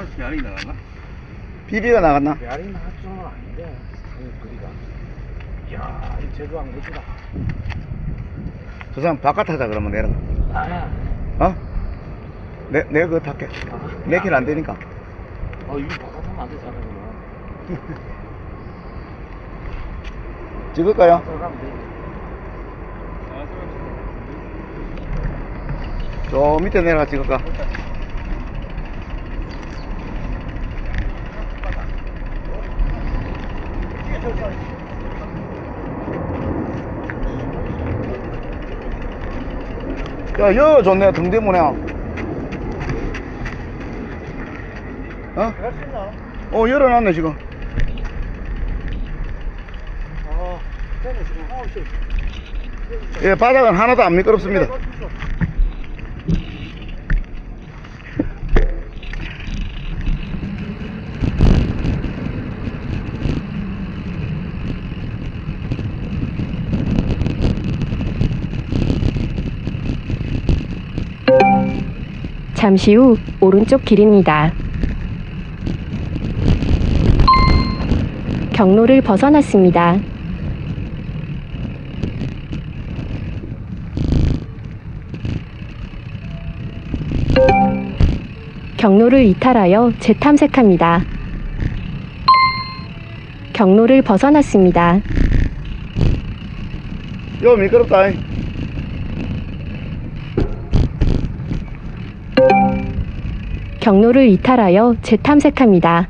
아, 배알이 나갔나? 비비가 나갔나? 나갈 정도는 아닌데 이 거리가 이야 이 제주항 멋지다 저 사람 바깥 타자 그러면 내려가. 아야 어? 내, 내가 그거 탈게. 내 길 안 되니까. 어 이거 바깥 하면 안 되잖아 그러면 찍을까요? 들어가면 돼 저 밑에 내려가 찍을까? 야, 여 좋네, 등대문에. 어? 할수 있나? 어, 열어놨네, 지금. 아어 씨. 예, 바닥은 하나도 안 미끄럽습니다. 잠시 후 오른쪽 길입니다. 경로를 벗어났습니다. 경로를 이탈하여 재탐색합니다. 경로를 벗어났습니다. 요 미끄럽다. 경로를 이탈하여 재탐색합니다.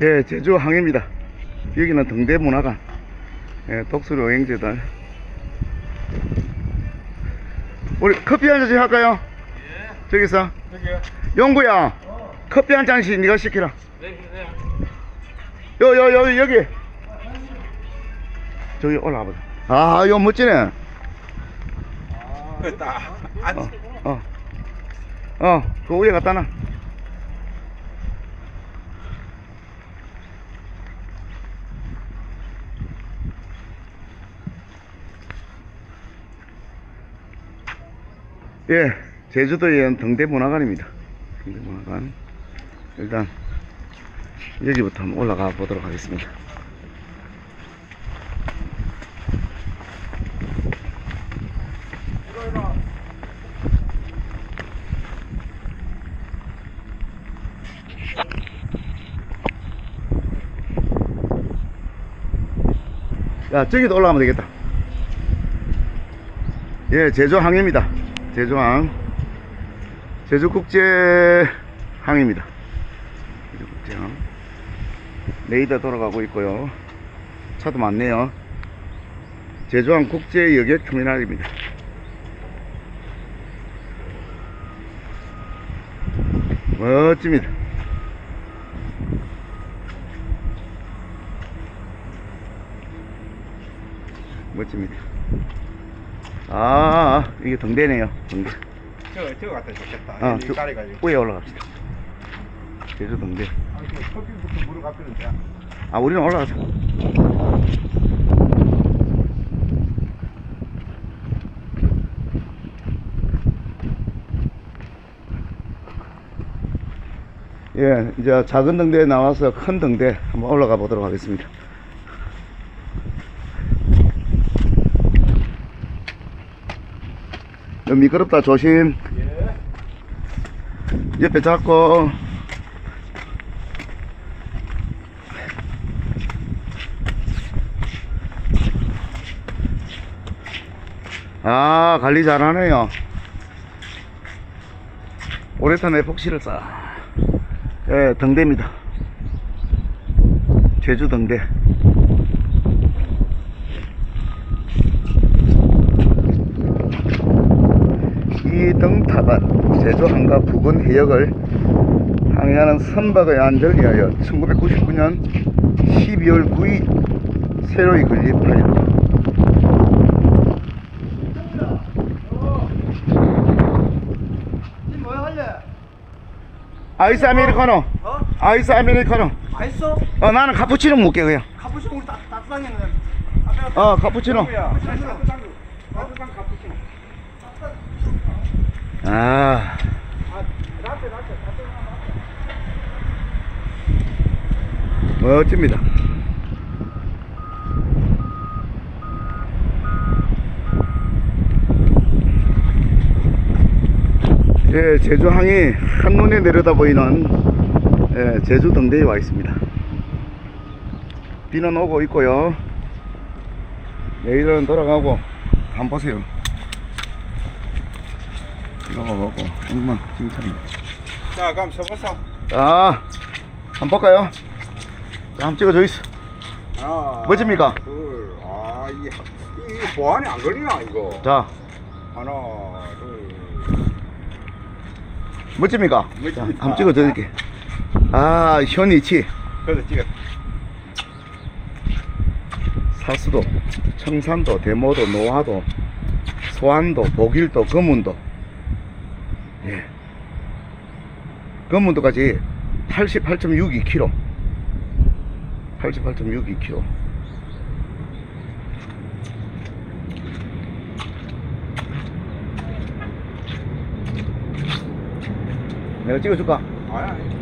예, 제주 항해입니다. 여기는 등대문화관, 예, 독수리 여행제들. 우리 커피 한 잔씩 할까요? 예. 저기서. 여기요 영구야, 커피 한 잔씩 네가 시키라. 네, 네. 요, 요, 요, 여기. 저기 올라가 보자. 아, 요 멋지네. 됐다 어, 어. 어, 그 위에 갖다 놔. 예, 제주도의 등대문화관입니다. 등대문화관. 일단, 여기부터 한번 올라가 보도록 하겠습니다. 야, 저기도 올라가면 되겠다. 예, 제주항입니다. 제주항. 제주국제항입니다. 제주국제항. 레이더 돌아가고 있고요. 차도 많네요. 제주항 국제여객 터미널입니다. 멋집니다. 멋집니다. 아, 이게 등대네요. 등대. 저, 저거 갖다 좋겠다. 아, 저-. 위에 올라갑시다. 제주 등대. 아, 이거 커피부터 물을 갚이는데. 아, 우리는 올라가자. 예, 이제 작은 등대에 나와서 큰 등대 한번 올라가 보도록 하겠습니다. 여 미끄럽다 조심. 옆에 잡고 아 관리 잘하네요. 오래전에 복시를 쌓 예, 등대입니다. 제주 등대. 이 등탑은 제주 한가 부근 해역을 항해하는 선박의 안전을 위하여 1999년 12월 9일 새로이 건립하였다. 뭐야 할래? 아이스 아메리카노. 어? 아이스 아메리카노. 맛있어? 어, 나는 카푸치노 먹게 그냥. 카푸치노 우리 따, 따뜻하게 그냥. 어, 카푸치노. 카푸치노. 아. 멋집니다. 예, 제주항이 한눈에 내려다 보이는 예, 제주 등대에 와 있습니다. 비는 오고 있고요. 내일은 돌아가고 한번 보세요. 비가 오고 엉망진창입니다. 자 그럼 서보자. 자, 한번 볼까요? 자, 한번 찍어줘 있어. 하나. 멋집니까? 둘. 아 이게 이게 보안이 안 걸리나 이거. 자, 하나 둘. 멋집니까? 멋집니다. 자, 한번 찍어드릴게. 아, 현이치. 그래서 찍어. 사수도, 청산도, 대모도, 노화도, 소안도, 복일도, 금운도. 예. 금운도까지 88.62km. 88.62km. 내가 찍어줄까? 아야.